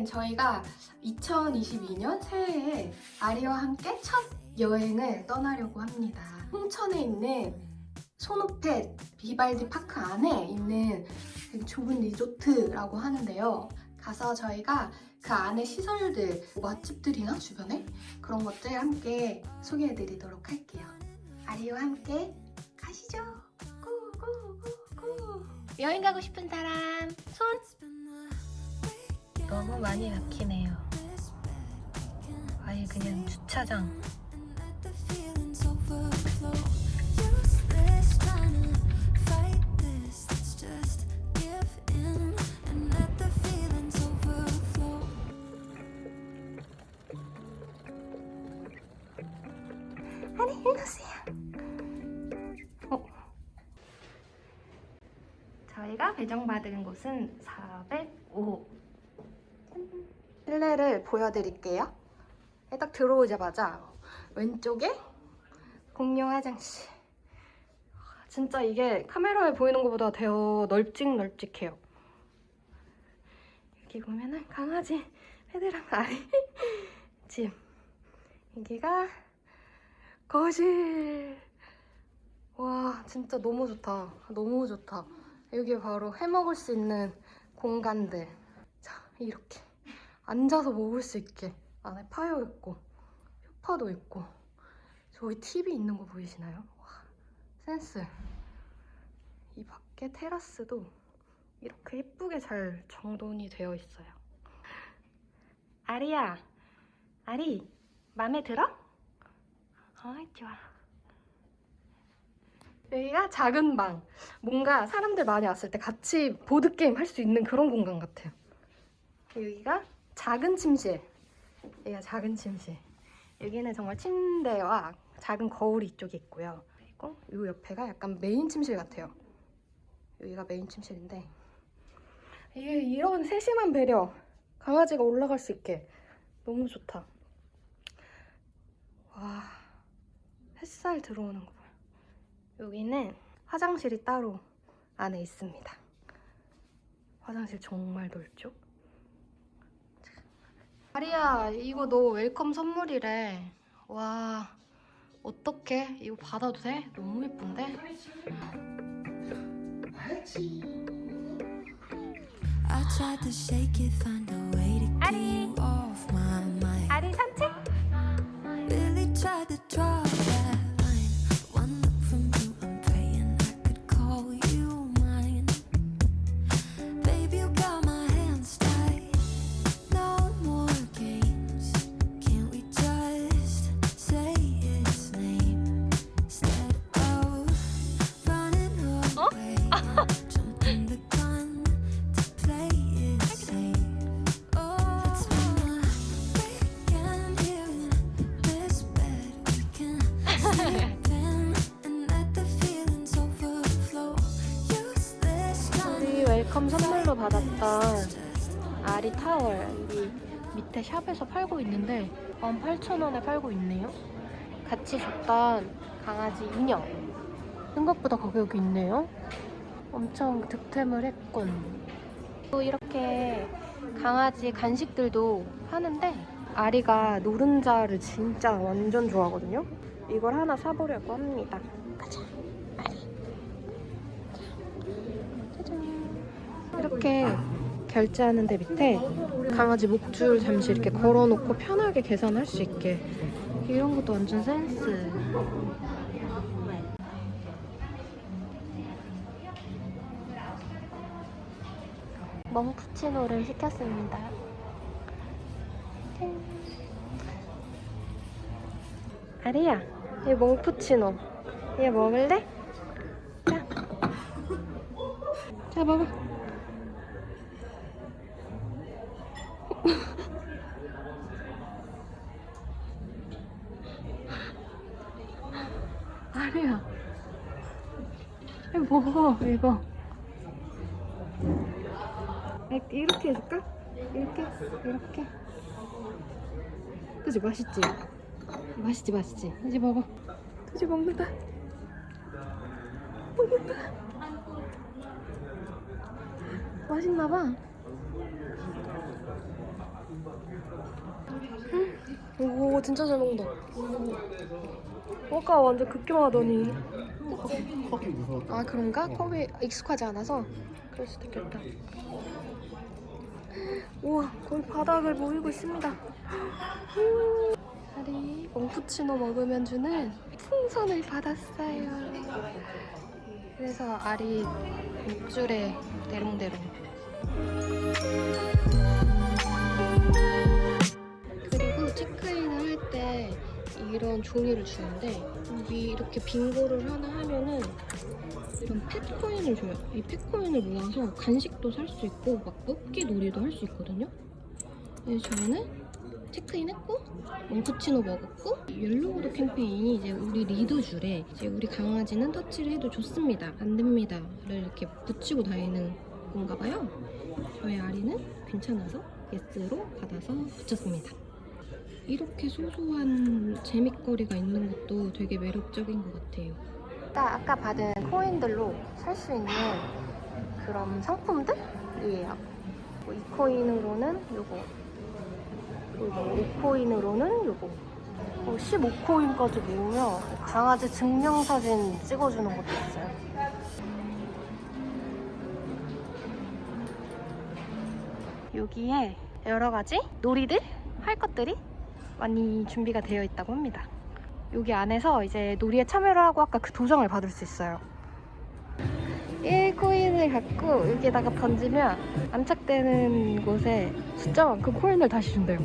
오늘은 저희가 2022년 새해에 아리와 함께 첫 여행을 떠나려고 합니다. 홍천에 있는 소노페 비발디 파크 안에 있는 되게 좁은 리조트라고 하는데요. 가서 저희가 그 안에 시설들, 맛집들이나 주변에 그런 것들 함께 소개해드리도록 할게요. 아리와 함께 가시죠. 고고고고. 여행 가고 싶은 사람 손. 너무 많이 막히네요. 아예 그냥 주차장. 아니 일로오세요. 어. 저희가 배정받은 곳은 405. 실내를 보여드릴게요. 딱 들어오자마자 왼쪽에 공용 화장실. 진짜 이게 카메라에 보이는 것보다 더 널찍널찍해요. 여기 보면은 강아지 헤드랑 아리 집. 여기가 거실. 와 진짜 너무 좋다. 너무 좋다. 여기 바로 해먹을 수 있는 공간들. 자 이렇게 앉아서 먹을 수 있게 안에 파여 있고 소파도 있고 저기 TV 있는 거 보이시나요? 와 센스. 이 밖에 테라스도 이렇게 예쁘게 잘 정돈이 되어 있어요. 아리야, 아리, 마음에 들어? 아이 좋아. 여기가 작은 방. 뭔가 사람들 많이 왔을 때 같이 보드 게임 할 수 있는 그런 공간 같아요. 여기가 작은 침실. 여기가 작은 침실. 여기는 정말 침대와 작은 거울이 이쪽에 있고요. 그리고 이 옆에가 약간 메인 침실 같아요. 여기가 메인 침실인데 이게 이런 세심한 배려. 강아지가 올라갈 수 있게 너무 좋다. 와 햇살 들어오는 거 봐요. 여기는 화장실이 따로 안에 있습니다. 화장실 정말 넓죠? 아리야 이거 너 웰컴 선물이래. 와 어떡해? 이거 받아도 돼? 너무 예쁜데? I tried to shake it, find a way to get you off my mind. 웰컴 선물로 받았던 아리 타월 여기 밑에 샵에서 팔고 있는데 18,000원에 팔고 있네요. 같이 줬던 강아지 인형. 생각보다 가격이 있네요. 엄청 득템을 했군. 또 이렇게 강아지 간식들도 하는데 아리가 노른자를 진짜 완전 좋아하거든요. 이걸 하나 사보려고 합니다. 가자, 아리. 짜잔. 이렇게 결제하는데 밑에 강아지 목줄 잠시 이렇게 걸어놓고 편하게 계산할 수 있게 이런 것도 완전 센스. 멍푸치노를 시켰습니다. 짠. 아리야, 이 멍푸치노. 얘 먹을래? 자. 자, 먹어. 아니야. 이거 먹어, 이거. 이- 이렇게 해줄까? 이렇게? 이렇게? 그지 맛있지? 맛있지, 맛있지? 이제 먹어. 이제 먹는다. 먹는다. 맛있나봐. 오 진짜 잘 먹는다. 아까 완전. 커피 무서워. 아 그런가? 컵이 익숙하지 않아서 그럴 수도 있겠다. 우와 거의 바닥을 보이고 있습니다. 음, 아리 몽푸치노 먹으면 주는 풍선을 받았어요. 그래서 알이 목줄에 대롱대롱. 그리고 체크인을 할 때 이런 종이를 주는데 여기 이렇게 빙고를 하나 하면은 이런 펫코인을 줘요. 이 펫코인을 모아서 간식도 살 수 있고 막 뽑기 놀이도 할 수 있거든요. 그래서 저는 체크인했고 몽푸치노 먹었고 옐로우도 캠페인이 이제 우리 리더줄에 이제 우리 강아지는 터치를 해도 좋습니다. 안 됩니다를 이렇게 붙이고 다니는 건가 봐요. 저희 아리는 괜찮아서 예스로 받아서 붙였습니다. 이렇게 소소한 재밌거리가 있는 것도 되게 매력적인 것 같아요. 아까, 아까 받은 코인들로 살 수 있는 그런 상품들이에요. 뭐 2코인으로는 요거, 그리고 5코인으로는 요거, 15코인까지 모으면 강아지 증명사진 찍어주는 것도 있어요. 여기에 여러 가지 놀이들, 할 것들이 많이 준비가 되어 있다고 합니다. 여기 안에서 이제 놀이에 참여를 하고 아까 그 도장을 받을 수 있어요. 1코인을 갖고 여기에다가 던지면 안착되는 곳에 숫자만큼 코인을 다시 준대요.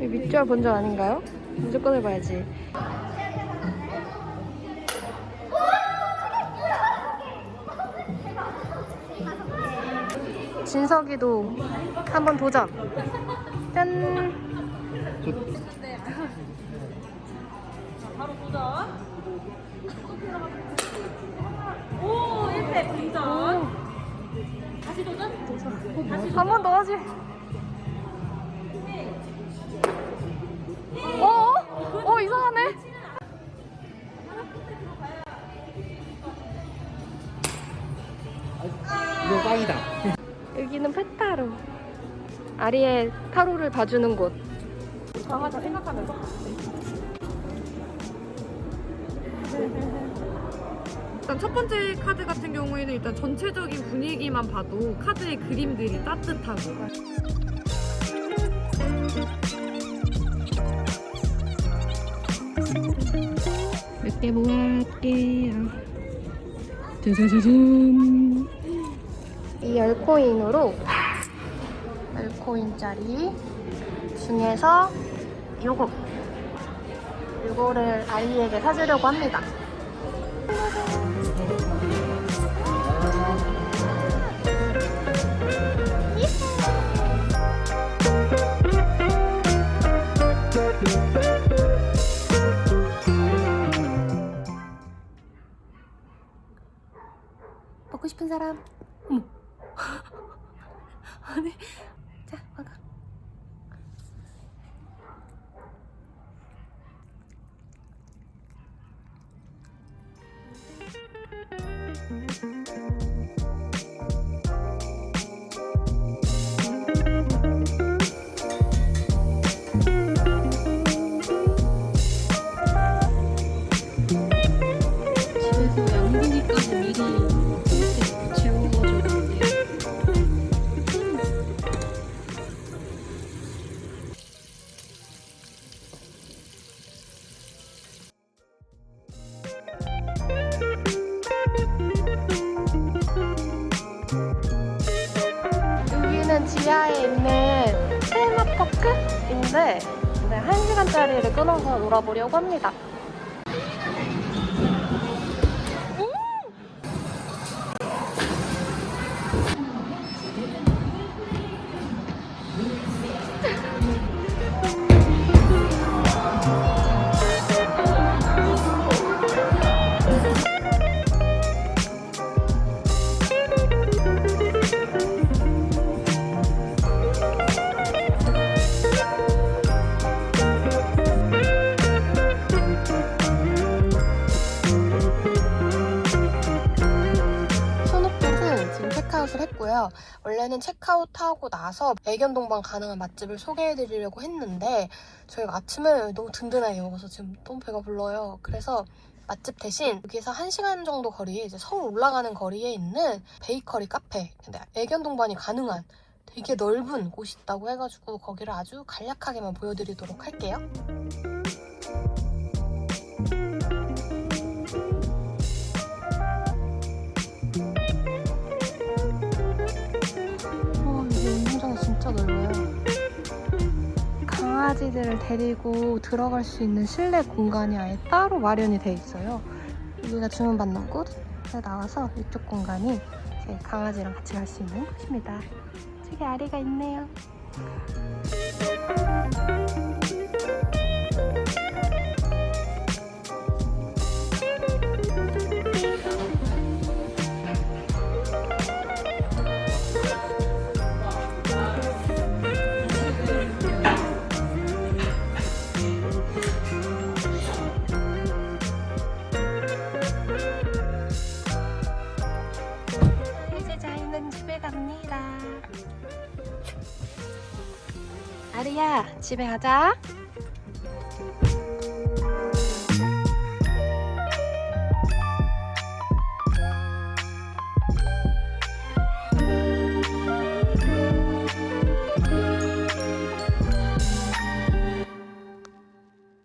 이 밑줄 본적 아닌가요? 무조건 해봐야지. 진석이도 한번 도전. 짠. 오, 1패 분전. 다시 도전? 한번 더 하지. 어? 어 이상하네. 이거 꽝이다. 페타로. 아리의 타로를 봐주는 곳. 강아지 생각하면서. 일단 첫 번째 카드 같은 경우에는 일단 전체적인 분위기만 봐도 카드의 그림들이 따뜻하고 몇 개 모아할게요. 짜자자잔. 이 10코인으로 10코인짜리 중에서 요거 요거를 아이에게 사주려고 합니다. 먹고 싶은 사람? 1시간짜리를 끊어서 놀아보려고 합니다. 원래는 체크아웃하고 나서 애견 동반 가능한 맛집을 소개해드리려고 했는데 저희가 아침을 너무 든든하게 먹어서 지금 너무 배가 불러요. 그래서 맛집 대신 여기서 1시간 정도 거리에 이제 서울 올라가는 거리에 있는 베이커리 카페 근데 애견 동반이 가능한 되게 넓은 곳이 있다고 해가지고 거기를 아주 간략하게만 보여드리도록 할게요. 진짜 넓어요. 강아지들을 데리고 들어갈 수 있는 실내 공간이 아예 따로 마련이 돼 있어요. 여기가 주문 받는 곳에 나와서 이쪽 공간이 제 강아지랑 같이 갈 수 있는 곳입니다. 저기 아리가 있네요. 아리야, 집에 가자.